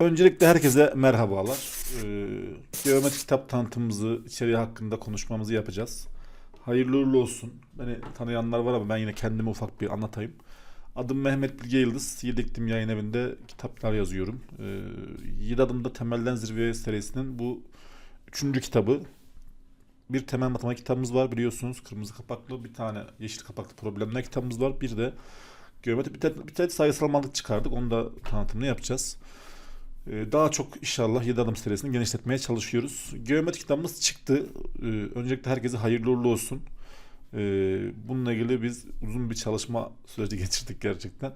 Öncelikle herkese merhabalar. Ee, geometri kitap tanıtımımızı, içeriği hakkında konuşmamızı yapacağız. Hayırlı uğurlu olsun. Beni tanıyanlar var ama ben yine kendimi ufak bir anlatayım. Adım Mehmet Bilge Yıldız. Yedektim Yayın Evi'nde kitaplar yazıyorum. Ee, Yedi Adımda Temelden Zirveye serisinin bu üçüncü kitabı. Bir temel matematik kitabımız var biliyorsunuz. Kırmızı kapaklı bir tane yeşil kapaklı problemler kitabımız var. Bir de geometri bir tane, bir tane sayısal mantık çıkardık. Onu da tanıtımını yapacağız. Ee, Daha çok inşallah 7 adım serisini genişletmeye çalışıyoruz. Geometri kitabımız çıktı. Ee, Öncelikle herkese hayırlı uğurlu olsun. Ee, Bununla ilgili biz uzun bir çalışma süreci geçirdik gerçekten.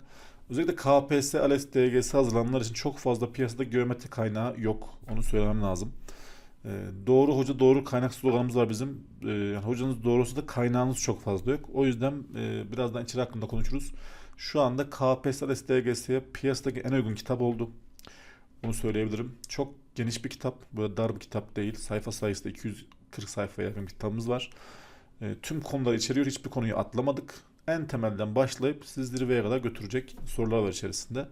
Özellikle KPSS, ALES, DGS hazırlananlar için çok fazla piyasada geometri kaynağı yok. Onu söylemem lazım. Doğru hoca doğru kaynak sloganımız var bizim. Yani hocanız doğrusu da kaynağınız çok fazla yok. O yüzden e, birazdan içeri hakkında konuşuruz. Şu anda KPSS, ALES, DGS'ye piyasadaki en uygun kitap oldu. Bunu söyleyebilirim. Çok geniş bir kitap. Böyle dar bir kitap değil. Sayfa sayısı da 240 sayfaya yakın kitabımız var. E, tüm konuları içeriyor. Hiçbir konuyu atlamadık. En temelden başlayıp sizi zirveye kadar götürecek sorular var içerisinde.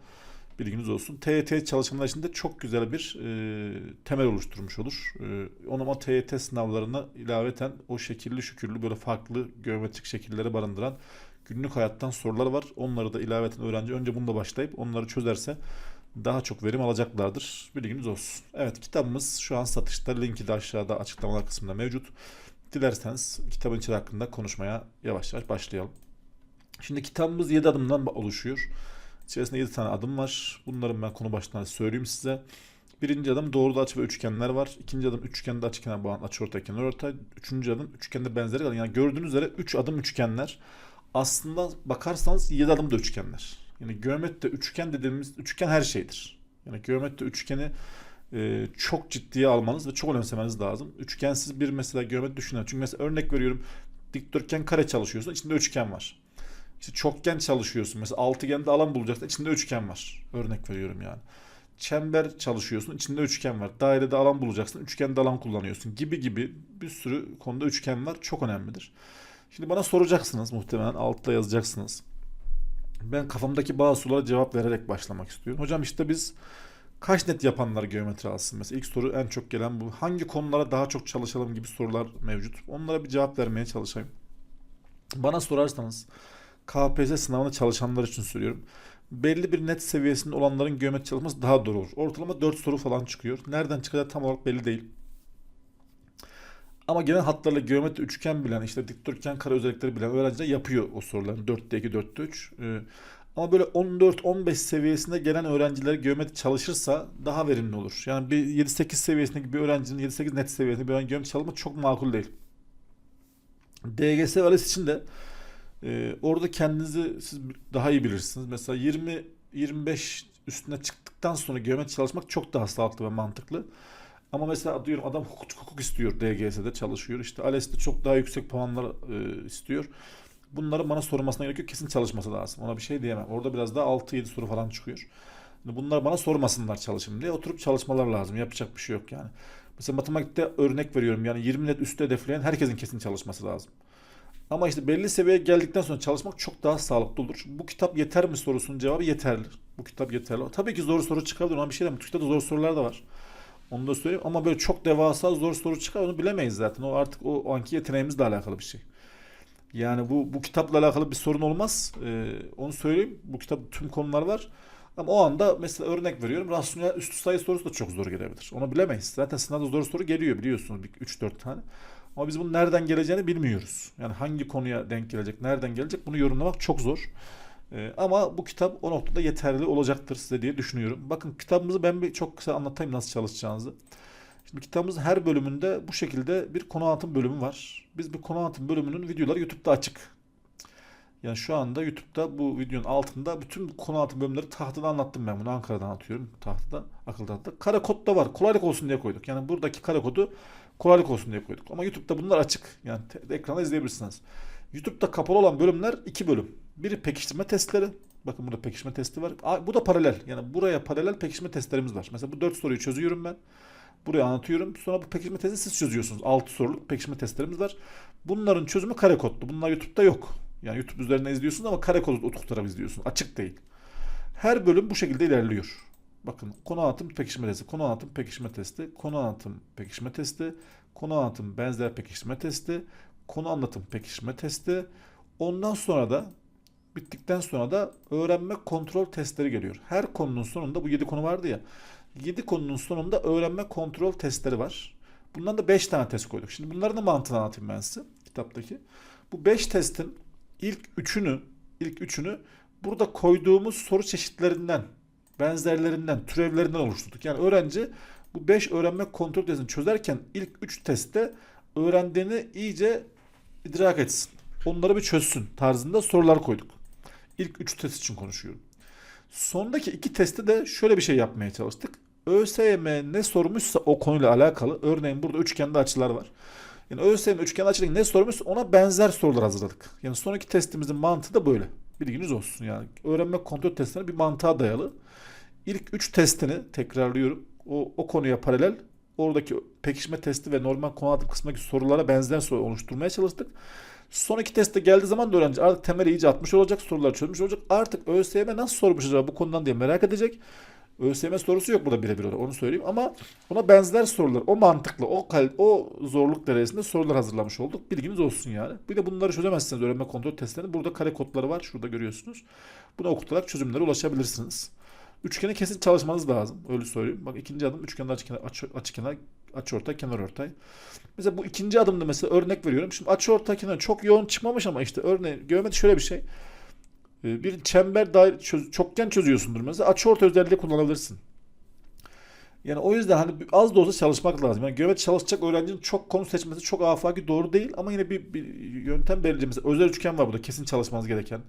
Bilginiz olsun. TYT çalışanlar için de çok güzel bir e, temel oluşturmuş olur. E, onu ama TYT sınavlarına ilaveten o şekilli şükürlü böyle farklı geometrik şekilleri barındıran günlük hayattan sorular var. Onları da ilaveten öğrenci önce bununla başlayıp onları çözerse daha çok verim alacaklardır. Bilginiz olsun. Evet kitabımız şu an satışta. Linki de aşağıda açıklamalar kısmında mevcut. Dilerseniz kitabın içeriği hakkında konuşmaya yavaş yavaş başlayalım. Şimdi kitabımız 7 adımdan oluşuyor. İçerisinde 7 tane adım var. Bunların ben konu başlığını söyleyeyim size. Birinci adım doğruda açı ve üçgenler var. İkinci adım üçgende açıkenar bağıntı açı ortay kenar ortay. Üçüncü adım üçgende benzeri. Yani gördüğünüz üzere 3 adım üçgenler. Aslında bakarsanız 7 adım da üçgenler. Yani geometride üçgen dediğimiz üçgen her şeydir. Yani geometride üçgeni e, çok ciddiye almanız ve çok önemsemeniz lazım. Üçgensiz bir mesela geometri düşünün. Çünkü mesela örnek veriyorum dikdörtgen kare çalışıyorsun içinde üçgen var. İşte çokgen çalışıyorsun mesela altıgende alan bulacaksın içinde üçgen var. Örnek veriyorum yani. Çember çalışıyorsun içinde üçgen var. Dairede alan bulacaksın üçgende alan kullanıyorsun gibi gibi bir sürü konuda üçgen var. Çok önemlidir. Şimdi bana soracaksınız muhtemelen altta yazacaksınız. Ben kafamdaki bazı sorulara cevap vererek başlamak istiyorum. Hocam işte biz kaç net yapanlar geometri alsın? Mesela ilk soru en çok gelen bu. Hangi konulara daha çok çalışalım gibi sorular mevcut. Onlara bir cevap vermeye çalışayım. Bana sorarsanız KPSS sınavına çalışanlar için söylüyorum. Belli bir net seviyesinde olanların geometri çalışması daha doğru olur. Ortalama 4 soru falan çıkıyor. Nereden çıkacağı tam olarak belli değil. Ama genel hatlarla geometri üçgen bilen, işte dikdörtgen kare özellikleri bilen öğrenciler yapıyor o soruları. 4'te 2, 4'te 3. Ee, ama böyle 14-15 seviyesinde gelen öğrenciler geometri çalışırsa daha verimli olur. Yani bir 7-8 seviyesindeki bir öğrencinin 7-8 net seviyesinde bir öğrenci geometri çalışması çok makul değil. DGS ve için de e, orada kendinizi siz daha iyi bilirsiniz. Mesela 20-25 üstüne çıktıktan sonra geometri çalışmak çok daha sağlıklı ve mantıklı. Ama mesela diyorum adam hukuk, hukuk istiyor DGS'de çalışıyor. İşte ALES'te çok daha yüksek puanlar e, istiyor. Bunları bana sormasına gerek yok. Kesin çalışması lazım. Ona bir şey diyemem. Orada biraz daha 6-7 soru falan çıkıyor. Bunlar bana sormasınlar çalışın diye. Oturup çalışmalar lazım. Yapacak bir şey yok yani. Mesela matematikte örnek veriyorum. Yani 20 net üstte hedefleyen herkesin kesin çalışması lazım. Ama işte belli seviyeye geldikten sonra çalışmak çok daha sağlıklı olur. Bu kitap yeter mi sorusunun cevabı yeterli. Bu kitap yeterli. Tabii ki zor soru çıkabilir. Ona bir şey demem. Bu zor sorular da var. Onu da söyleyeyim. Ama böyle çok devasa zor soru çıkar onu bilemeyiz zaten. O artık o, anki yeteneğimizle alakalı bir şey. Yani bu bu kitapla alakalı bir sorun olmaz. Ee, onu söyleyeyim. Bu kitap tüm konular var. Ama o anda mesela örnek veriyorum. Rasyonel üstü sayı sorusu da çok zor gelebilir. Onu bilemeyiz. Zaten sınavda zor soru geliyor biliyorsunuz. 3-4 tane. Ama biz bunun nereden geleceğini bilmiyoruz. Yani hangi konuya denk gelecek, nereden gelecek bunu yorumlamak çok zor. Ee, ama bu kitap o noktada yeterli olacaktır size diye düşünüyorum. Bakın kitabımızı ben bir çok kısa anlatayım nasıl çalışacağınızı. Şimdi kitabımızın her bölümünde bu şekilde bir konu anlatım bölümü var. Biz bir konu anlatım bölümünün videoları YouTube'da açık. Yani şu anda YouTube'da bu videonun altında bütün konu anlatım bölümleri tahtada anlattım ben bunu. Ankara'dan anlatıyorum tahtada, akıl tahtada. Kare kod da var. Kolaylık olsun diye koyduk. Yani buradaki kare kodu kolaylık olsun diye koyduk. Ama YouTube'da bunlar açık. Yani ekranda izleyebilirsiniz. YouTube'da kapalı olan bölümler iki bölüm. Biri pekiştirme testleri. Bakın burada pekiştirme testi var. Bu da paralel. Yani buraya paralel pekiştirme testlerimiz var. Mesela bu dört soruyu çözüyorum ben. Buraya anlatıyorum. Sonra bu pekiştirme testi siz çözüyorsunuz. 6 soruluk pekiştirme testlerimiz var. Bunların çözümü kare kodlu. Bunlar YouTube'da yok. Yani YouTube üzerinden izliyorsunuz ama kare kodlu otukturarak izliyorsunuz. Açık değil. Her bölüm bu şekilde ilerliyor. Bakın konu anlatım pekişme testi, konu anlatım pekişme testi, konu anlatım pekişme testi, konu anlatım benzer pekişme testi, konu anlatım pekişme testi. Ondan sonra da bittikten sonra da öğrenme kontrol testleri geliyor. Her konunun sonunda bu 7 konu vardı ya. 7 konunun sonunda öğrenme kontrol testleri var. Bundan da 5 tane test koyduk. Şimdi bunların da mantığını anlatayım ben size kitaptaki. Bu 5 testin ilk üçünü ilk üçünü burada koyduğumuz soru çeşitlerinden, benzerlerinden, türevlerinden oluşturduk. Yani öğrenci bu 5 öğrenme kontrol testini çözerken ilk 3 testte öğrendiğini iyice idrak etsin. Onları bir çözsün tarzında sorular koyduk. İlk 3 test için konuşuyorum. Sondaki iki testte de şöyle bir şey yapmaya çalıştık. ÖSYM ne sormuşsa o konuyla alakalı, örneğin burada üçgende açılar var. Yani ÖSYM üçgende açılar ne sormuşsa ona benzer sorular hazırladık. Yani sonraki testimizin mantığı da böyle. Bilginiz olsun yani. Öğrenme kontrol testleri bir mantığa dayalı. İlk 3 testini tekrarlıyorum. O, o konuya paralel oradaki pekişme testi ve normal konu adım kısmındaki sorulara benzer soru oluşturmaya çalıştık. Son iki testte geldiği zaman da öğrenci artık temeli iyice atmış olacak, soruları çözmüş olacak. Artık ÖSYM nasıl sormuş acaba bu konudan diye merak edecek. ÖSYM sorusu yok burada birebir olarak onu söyleyeyim ama ona benzer sorular, o mantıklı, o kal o zorluk derecesinde sorular hazırlamış olduk. Bilginiz olsun yani. Bir de bunları çözemezseniz öğrenme kontrol testlerinde burada kare kodları var. Şurada görüyorsunuz. Buna okutarak çözümlere ulaşabilirsiniz. Üçgeni kesin çalışmanız lazım. Öyle söyleyeyim. Bak ikinci adım üçgende açı kenar, açı, açı kenar, açı ortay, kenar ortay. Mesela bu ikinci adımda mesela örnek veriyorum. Şimdi açı ortay kenar çok yoğun çıkmamış ama işte örneğin geometri şöyle bir şey. Ee, Bir çember dair çöz, çokgen çözüyorsundur mesela. Açı ortay özelliği kullanabilirsin. Yani o yüzden hani az da olsa çalışmak lazım. Yani geometri çalışacak öğrencinin çok konu seçmesi çok afaki doğru değil ama yine bir, bir yöntem belirleyeceğim. Mesela özel üçgen var burada kesin çalışmanız gereken.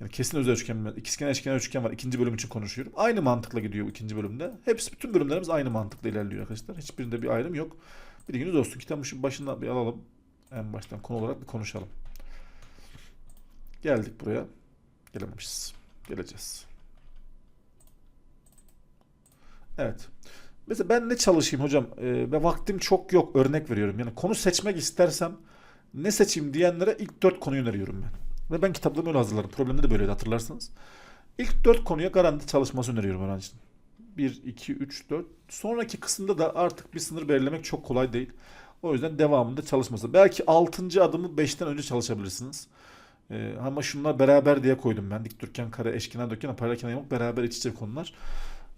Yani kesin özel üçgen, ikizkenar eşkenar üçgen var. İkinci bölüm için konuşuyorum. Aynı mantıkla gidiyor ikinci bölümde. Hepsi bütün bölümlerimiz aynı mantıkla ilerliyor arkadaşlar. Hiçbirinde bir ayrım yok. Bilginiz olsun. Kitabın şu başından bir alalım. En baştan konu olarak bir konuşalım. Geldik buraya. Gelememişiz. Geleceğiz. Evet. Mesela ben ne çalışayım hocam? Ee, ve vaktim çok yok. Örnek veriyorum. Yani konu seçmek istersem ne seçeyim diyenlere ilk dört konuyu öneriyorum ben. Ve ben kitaplarımı öyle hazırlarım. Problemde de böyleydi hatırlarsanız. İlk dört konuya garanti çalışması öneriyorum öğrencinin. 1, 2, 3, 4. Sonraki kısımda da artık bir sınır belirlemek çok kolay değil. O yüzden devamında çalışması. Belki 6. adımı 5'ten önce çalışabilirsiniz. Ee, ama şunlar beraber diye koydum ben. Dikdörtgen, kare, eşkenar, dörtgen, paralelkenar, yamuk beraber iç içe konular.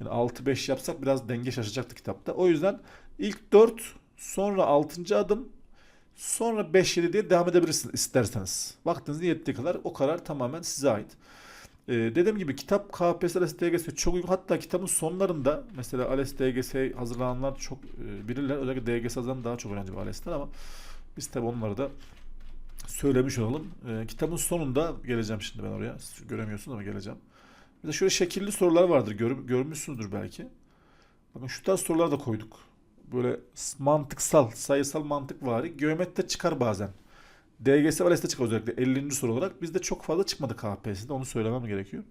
Yani 6-5 yapsak biraz denge şaşacaktı kitapta. O yüzden ilk 4, sonra 6. adım, sonra 5-7 diye devam edebilirsiniz isterseniz. Vaktiniz yettiği kadar o karar tamamen size ait. Ee, dediğim gibi kitap KPSS, ALES, DGS çok uygun. Hatta kitabın sonlarında mesela ALES, hazırlananlar çok e, bilirler. Özellikle DGS hazırlanan daha çok öğrenci var ALES'ten ama biz tabi onları da söylemiş olalım. Ee, kitabın sonunda geleceğim şimdi ben oraya. Siz göremiyorsunuz ama geleceğim. Mesela şöyle şekilli sorular vardır. Gör, görmüşsündür belki. Bakın şu tarz sorular da koyduk. Böyle mantıksal, sayısal mantık vari. Geometride çıkar bazen. DGS ve ALES'te çıkar özellikle 50. soru olarak. Bizde çok fazla çıkmadı KPSS'de. Onu söylemem gerekiyor.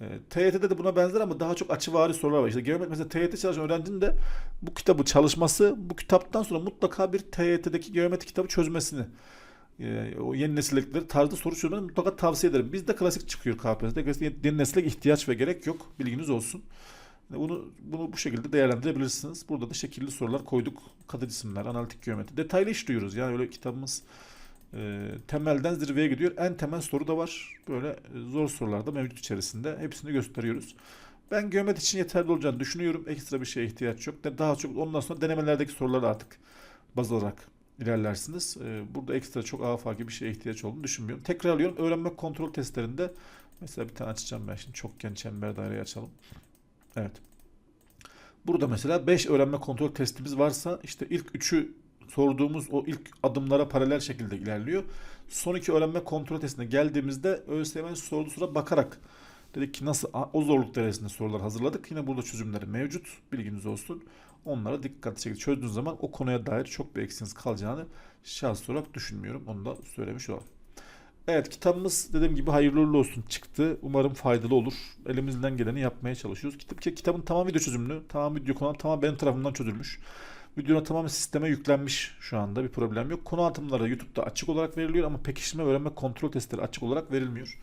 E, TYT'de de buna benzer ama daha çok açıvari sorular var. İşte geometri mesela TYT çalışan öğrencinin de bu kitabı çalışması, bu kitaptan sonra mutlaka bir TYT'deki geometri kitabı çözmesini e, o yeni nesillikleri tarzda soru çözmeni mutlaka tavsiye ederim. Bizde klasik çıkıyor KPSS'de. Yeni nesile ihtiyaç ve gerek yok. Bilginiz olsun. Bunu, bunu bu şekilde değerlendirebilirsiniz. Burada da şekilli sorular koyduk. Kadı cisimler, analitik geometri. Detaylı işliyoruz. Yani öyle kitabımız e, temelden zirveye gidiyor. En temel soru da var. Böyle e, zor sorular da mevcut içerisinde. Hepsini gösteriyoruz. Ben geometri için yeterli olacağını düşünüyorum. Ekstra bir şeye ihtiyaç yok. Daha çok ondan sonra denemelerdeki soruları artık baz alarak ilerlersiniz. Ee, Burada ekstra çok afaki bir şeye ihtiyaç olduğunu düşünmüyorum. Tekrarlıyorum. Öğrenme kontrol testlerinde mesela bir tane açacağım ben şimdi. Çokgen çember daireyi açalım. Evet. Burada mesela 5 öğrenme kontrol testimiz varsa işte ilk 3'ü sorduğumuz o ilk adımlara paralel şekilde ilerliyor. Son iki öğrenme kontrol testine geldiğimizde ÖSYM'nin sorduğu soruya bakarak dedik ki nasıl o zorluk derecesinde sorular hazırladık. Yine burada çözümleri mevcut. Bilginiz olsun. Onlara dikkatli şekilde çözdüğünüz zaman o konuya dair çok bir eksiğiniz kalacağını şahsi olarak düşünmüyorum. Onu da söylemiş olalım. Evet kitabımız dediğim gibi hayırlı uğurlu olsun çıktı. Umarım faydalı olur. Elimizden geleni yapmaya çalışıyoruz. Kitap, kitabın tamam video çözümlü, tamam video konu tamam benim tarafımdan çözülmüş. Videonun tamamen sisteme yüklenmiş şu anda bir problem yok. Konu anlatımları YouTube'da açık olarak veriliyor ama pekiştirme, öğrenme, kontrol testleri açık olarak verilmiyor.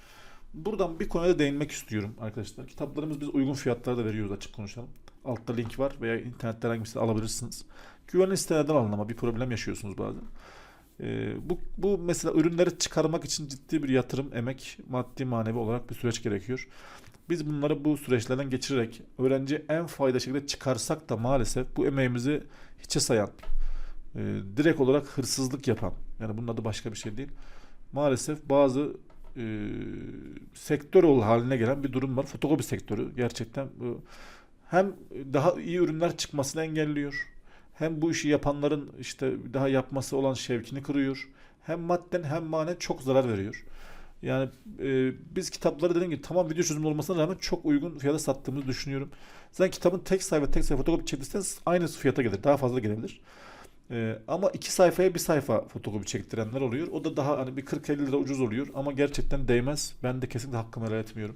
Buradan bir konuya da değinmek istiyorum arkadaşlar. Kitaplarımız biz uygun fiyatlarda veriyoruz açık konuşalım. Altta link var veya internetten siteden alabilirsiniz. Güvenli sitelerden alın ama bir problem yaşıyorsunuz bazen. Ee, bu, bu mesela ürünleri çıkarmak için ciddi bir yatırım, emek, maddi manevi olarak bir süreç gerekiyor. Biz bunları bu süreçlerden geçirerek öğrenci en faydalı şekilde çıkarsak da maalesef bu emeğimizi hiçe sayan, e, direkt olarak hırsızlık yapan, yani bunun adı başka bir şey değil. Maalesef bazı e, sektör haline gelen bir durum var. Fotokopi sektörü gerçekten bu hem daha iyi ürünler çıkmasını engelliyor. Hem bu işi yapanların işte daha yapması olan şevkini kırıyor. Hem madden hem manen çok zarar veriyor. Yani e, biz kitapları dediğim gibi tamam video çözümü olmasına rağmen çok uygun fiyata sattığımızı düşünüyorum. Zaten kitabın tek sayfa tek sayfa fotokopi çektirseniz aynı fiyata gelir. Daha fazla gelebilir. E, ama iki sayfaya bir sayfa fotokopi çektirenler oluyor. O da daha hani bir 40-50 lira ucuz oluyor ama gerçekten değmez. Ben de kesinlikle hakkımı helal etmiyorum.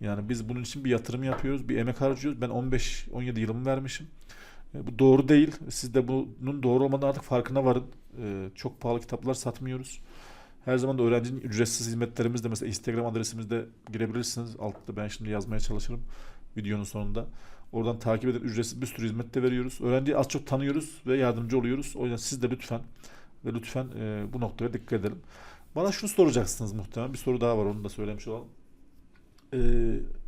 Yani biz bunun için bir yatırım yapıyoruz, bir emek harcıyoruz. Ben 15-17 yılımı vermişim. E, Bu doğru değil. Siz de bunun doğru olmadığını artık farkına varın. E, Çok pahalı kitaplar satmıyoruz. Her zaman da öğrencinin ücretsiz hizmetlerimizde mesela Instagram adresimizde girebilirsiniz. Altta ben şimdi yazmaya çalışırım videonun sonunda. Oradan takip eden ücretsiz bir sürü hizmet de veriyoruz. Öğrenciyi az çok tanıyoruz ve yardımcı oluyoruz. O yüzden siz de lütfen ve lütfen e, bu noktaya dikkat edelim. Bana şunu soracaksınız muhtemelen. Bir soru daha var onu da söylemiş olalım. E,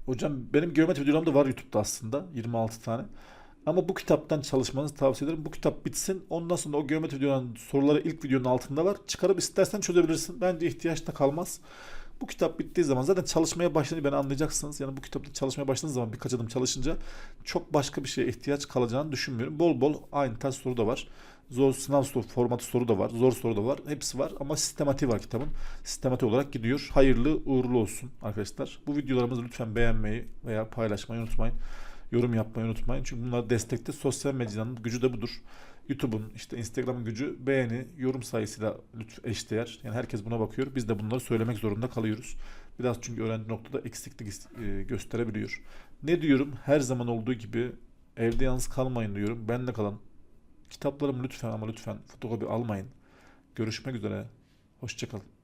hocam benim geometri videolarım da var YouTube'da aslında. 26 tane. Ama bu kitaptan çalışmanızı tavsiye ederim. Bu kitap bitsin. Ondan sonra o geometri videonun soruları ilk videonun altında var. Çıkarıp istersen çözebilirsin. Bence ihtiyaç da kalmaz. Bu kitap bittiği zaman zaten çalışmaya başlayınca beni anlayacaksınız. Yani bu kitapta çalışmaya başladığınız zaman birkaç adım çalışınca çok başka bir şeye ihtiyaç kalacağını düşünmüyorum. Bol bol aynı tarz soru da var. Zor sınav soru, formatı soru da var. Zor soru da var. Hepsi var ama sistematiği var kitabın. Sistematik olarak gidiyor. Hayırlı uğurlu olsun arkadaşlar. Bu videolarımızı lütfen beğenmeyi veya paylaşmayı unutmayın. Yorum yapmayı unutmayın. Çünkü bunlar destekte sosyal medyanın gücü de budur. YouTube'un işte Instagram'ın gücü beğeni, yorum sayısıyla eşdeğer. Yani herkes buna bakıyor. Biz de bunları söylemek zorunda kalıyoruz. Biraz çünkü öğrenci noktada eksiklik e, gösterebiliyor. Ne diyorum? Her zaman olduğu gibi evde yalnız kalmayın diyorum. Ben de kalın. Kitaplarımı lütfen ama lütfen fotokopi almayın. Görüşmek üzere. Hoşçakalın.